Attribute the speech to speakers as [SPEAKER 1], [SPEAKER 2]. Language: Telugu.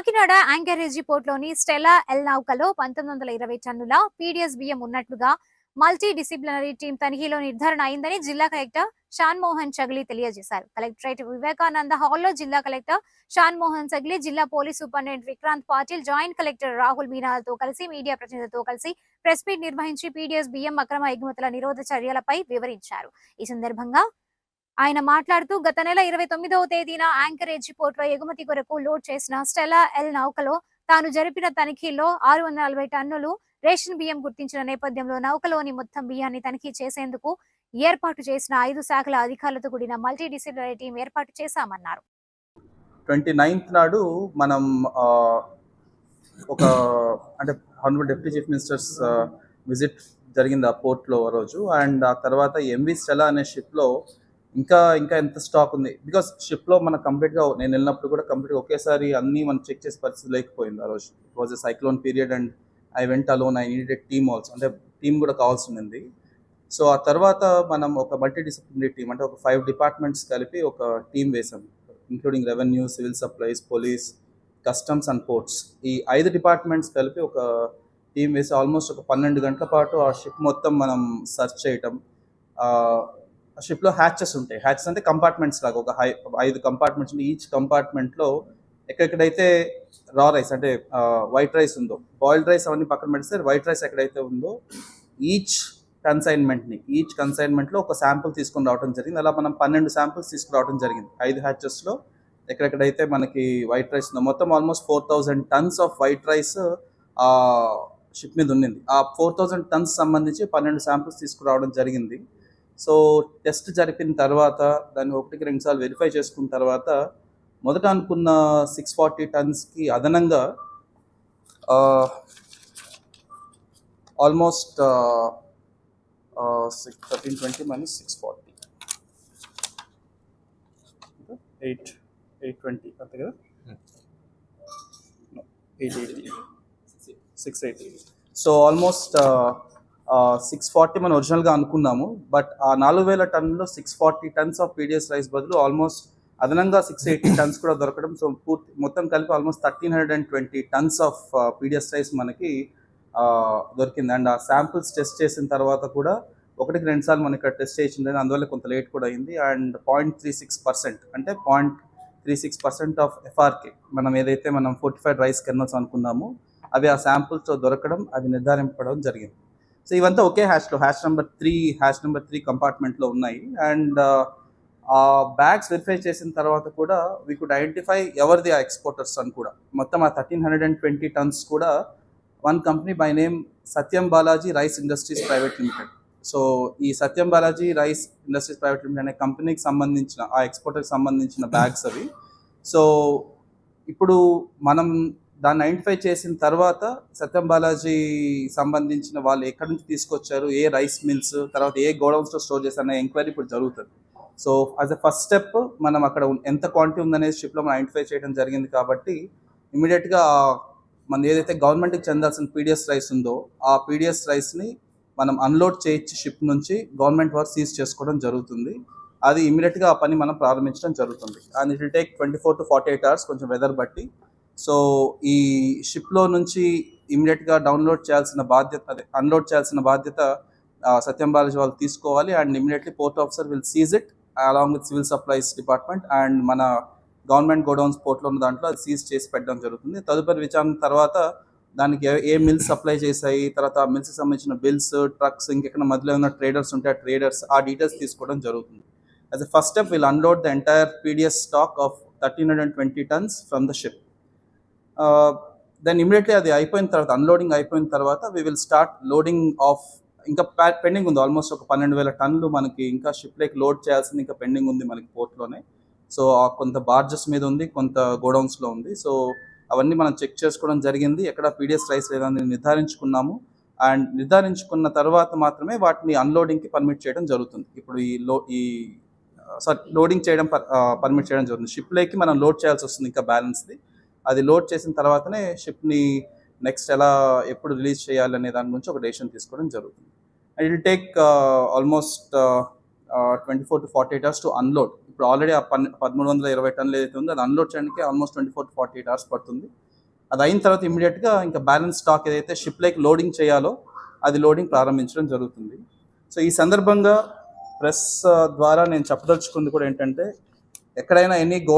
[SPEAKER 1] కాకినాడ యాంకరేజీ పోర్ట్లోని స్టెలా ఎల్ నౌకలో పంతొమ్మిది వందల ఇరవై టన్నుల పీడిఎస్ బియ్యం ఉన్నట్లుగా మల్టీ డిసిప్లినరీ టీం తనిఖీలో నిర్ధారణ అయిందని జిల్లా కలెక్టర్ షాన్ మోహన్ చగ్లీ తెలియజేశారు. కలెక్టరేట్ వివేకానంద హాల్లో జిల్లా కలెక్టర్ షాన్ మోహన్ చగ్లీ జిల్లా police superintendent Vikrant Patil joint collector Rahul మీనాలతో కలిసి మీడియా ప్రతినిధులతో కలిసి ప్రెస్ మీట్ నిర్వహించి పీడిఎస్ బియ్యం అక్రమ ఎగుమతుల నిరోధ చర్యలపై వివరించారు. ఈ సందర్భంగా ఆయన మాట్లాడుతూ గత నెల ఇరవై తొమ్మిదవ తేదీన యాంకరేజ్ పోర్ట్లో ఎగుమతి కొరకు లోడ్ చేసిన స్టెలా ఎల్ నౌకలో తాను జరిపిన తనిఖీలో ఆరు వందల నలభై టన్నులు రేషన్ బియ్యం గుర్తించిన నేపథ్యంలో నౌకలోని మొత్తం బియ్యాన్ని తనిఖీ చేసేందుకు ఏర్పాటు చేసిన ఐదు శాఖల అధికారులతో కూడిన మల్టీడిసిప్లినరీ టీం ఏర్పాటు చేశామన్నారు.
[SPEAKER 2] ట్వంటీ నైన్త్ నాడు మనం ఆ, ఒక అంటే honourable deputy chief ministers visit జరిగింది ఆ పోర్ట్లో ఆ రోజు. అండ్ ఆ తర్వాత ఎంవి స్టెలా అనే షిప్లో ఇంకా ఇంకా ఎంత స్టాక్ ఉంది? బికాస్ షిప్లో మన కంప్లీట్గా నేను వెళ్ళినప్పుడు కూడా కంప్లీట్గా ఒకేసారి అన్నీ మనం చెక్ చేసే పరిస్థితి లేకపోయింది ఆ రోజు. It was a cyclone period and I went alone I needed team also అంటే టీమ్ కూడా కావాల్సి ఉంది సో ఆ తర్వాత మనం ఒక మల్టీ డిసిప్లినరీ టీం అంటే ఒక ఫైవ్ డిపార్ట్మెంట్స్ కలిపి ఒక టీం వేసాం. Including revenue civil supplies police customs and ports ఈ ఐదు డిపార్ట్మెంట్స్ కలిపి ఒక టీం వేసి ఆల్మోస్ట్ ఒక పన్నెండు గంటల పాటు ఆ షిప్ మొత్తం మనం సర్చ్ చేయటం. షిప్లో హ్యాచెస్ ఉంటాయి. హ్యాచెస్ అంటే కంపార్ట్మెంట్స్ లాగా ఒక హై ఐదు కంపార్ట్మెంట్స్ ఈచ్ కంపార్ట్మెంట్లో ఎక్కడెక్కడైతే రా రైస్ అంటే వైట్ రైస్ ఉందో బాయిల్డ్ రైస్ అవన్నీ పక్కన పెడితే వైట్ రైస్ ఎక్కడైతే ఉందో ఈచ్ కన్సైన్మెంట్ని ఈచ్ కన్సైన్మెంట్లో ఒక శాంపుల్ తీసుకొని రావడం జరిగింది. అలా మనం పన్నెండు శాంపుల్స్ తీసుకురావడం జరిగింది. ఐదు హ్యాచెస్లో ఎక్కడెక్కడైతే మనకి వైట్ రైస్ ఉందో మొత్తం almost four thousand tons of white rice ship మీద ఉండింది ఆ ఫోర్ థౌజండ్ టన్స్ సంబంధించి పన్నెండు శాంపుల్స్ తీసుకురావడం జరిగింది. సో టెస్ట్ జరిపిన తర్వాత దాన్ని ఒకటికి రెండు సార్లు వెరిఫై చేసుకున్న తర్వాత మొదట అనుకున్న సిక్స్ ఫార్టీ టన్స్కి అదనంగా almost six thirteen twenty minus six forty eight eight twenty అంతే కదా? Eight eighty six eighty so almost six forty మనం ఒరిజినల్గా అనుకున్నాము. బట్ ఆ నాలుగు వేల టన్నులో six forty tons of PDS rice బదులు ఆల్మోస్ట్ అదనంగా సిక్స్ ఎయిటీ టన్స్ కూడా దొరకడం. సో పూర్తి మొత్తం కలిపి almost thirteen hundred and twenty tons of PDS rice మనకి దొరికింది. అండ్ ఆ శాంపిల్స్ టెస్ట్ చేసిన తర్వాత కూడా ఒకటికి రెండు సార్లు మనకి ఇక్కడ టెస్ట్ చేసింది అందువల్ల కొంత లేట్ కూడా అయింది. And point three six percent అంటే point three six percent of FRK మనం ఏదైతే మనం ఫోర్టిఫైడ్ రైస్ కెర్నల్స్ అనుకున్నామో అవి ఆ శాంపుల్స్తో దొరకడం అది నిర్ధారింపడం జరిగింది. సో ఇవంతా ఒకే హ్యాష్లో hash number three hash number three కంపార్ట్మెంట్లో ఉన్నాయి. అండ్ uh, ఆ బ్యాగ్స్ వెరిఫై చేసిన తర్వాత కూడా వీ కుడ్ ఐడెంటిఫై ఎవరిది ఆ ఎక్స్పోర్టర్స్ అని కూడా. మొత్తం ఆ thirteen hundred and twenty tons కూడా one company by name Satyam Balaji rice industries private limited so ఈ Satyam Balaji rice industries private limited అనే కంపెనీకి సంబంధించిన ఆ ఎక్స్పోర్టర్కి సంబంధించిన బ్యాగ్స్ అవి. సో ఇప్పుడు మనం దాన్ని ఐడెంటిఫై చేసిన తర్వాత సత్యం బాలాజీ సంబంధించిన వాళ్ళు ఎక్కడి నుంచి తీసుకొచ్చారు ఏ రైస్ మిల్స్ తర్వాత ఏ గోడౌన్స్లో స్టోర్ చేశారు అనే ఎంక్వైరీ ఇప్పుడు జరుగుతుంది. So as a first step మనం అక్కడ ఎంత క్వాంటిటీ ఉందనేది షిప్లో మనం ఐడెంటిఫై చేయడం జరిగింది కాబట్టి ఇమీడియట్గా మన ఏదైతే గవర్నమెంట్కి చెందాల్సిన పీడిఎస్ రైస్ ఉందో ఆ పీడిఎస్ రైస్ని మనం అన్లోడ్ చేయించి షిప్ నుంచి గవర్నమెంట్ వారు సీజ్ చేసుకోవడం జరుగుతుంది. అది ఇమీడియట్గా ఆ పని మనం ప్రారంభించడం జరుగుతుంది. And it will take twenty four to forty eight hours కొంచెం వెదర్ బట్టి సో ఈ షిప్లో నుంచి ఇమీడియట్గా డౌన్లోడ్ చేయాల్సిన బాధ్యత అదే అన్లోడ్ చేయాల్సిన బాధ్యత సత్యం బాలాజీ వాళ్ళు తీసుకోవాలి. And immediately port officer will seize it along with civil supplies department and మన గవర్నమెంట్ గోడౌన్స్ పోర్ట్లో ఉన్న దాంట్లో అది సీజ్ చేసి పెట్టడం జరుగుతుంది. తదుపరి విచారణ తర్వాత దానికి ఏ- ఏ మిల్స్ సప్లై చేశాయి తర్వాత ఆ మిల్స్కి సంబంధించిన బిల్స్ ట్రక్స్ ఇంకెక్కడ మధ్యలో ఉన్న ట్రేడర్స్ ఉంటే ఆ ట్రేడర్స్ ఆ డీటెయిల్స్ తీసుకోవడం జరుగుతుంది. As a first step will unload the entire PDS stock of thirteen hundred and twenty tons from the ship then immediately అది అయిపోయిన తర్వాత అన్లోడింగ్ అయిపోయిన తర్వాత we will start loading of ఇంకా పెండింగ్ ఉంది. ఆల్మోస్ట్ ఒక పన్నెండు వేల టన్నులు మనకి ఇంకా షిప్లోకి లోడ్ చేయాల్సింది ఇంకా పెండింగ్ ఉంది మనకి పోర్ట్లోనే సో ఆ కొంత బార్జెస్ మీద ఉంది కొంత గోడౌన్స్లో ఉంది. సో అవన్నీ మనం చెక్ చేసుకోవడం జరిగింది. ఎక్కడ పీడిఎస్ రైస్ లేదని నిర్ధారించుకున్నాము. అండ్ నిర్ధారించుకున్న తర్వాత మాత్రమే వాటిని అన్లోడింగ్కి పర్మిట్ చేయడం జరుగుతుంది. ఇప్పుడు ఈ లో ఈ సారీ లోడింగ్ చేయడం పర్మిట్ చేయడం జరుగుతుంది. షిప్లోకి మనం లోడ్ చేయాల్సి వస్తుంది ఇంకా బ్యాలెన్స్ది అది లోడ్ చేసిన తర్వాతనే షిప్ని నెక్స్ట్ ఎలా ఎప్పుడు రిలీజ్ చేయాలి అనే దాని గురించి ఒక డెసిషన్ తీసుకోవడం జరుగుతుంది. And it take almost twenty four to forty eight hours to unload ఇప్పుడు ఆల్రెడీ ఆ పన్ పదమూడు వందల ఇరవై టన్నులు ఏదైతే ఉందో అది అన్లోడ్ చేయడానికి almost twenty four to forty eight hours పడుతుంది. అది అయిన తర్వాత ఇమీడియట్గా ఇంకా బ్యాలెన్స్ స్టాక్ ఏదైతే షిప్ లైక్ లోడింగ్ చేయాలో అది లోడింగ్ ప్రారంభించడం జరుగుతుంది. సో ఈ సందర్భంగా ప్రెస్ uh, ద్వారా నేను చెప్పదలుచుకుంది కూడా ఏంటంటే ఎక్కడైనా ఎనీ గో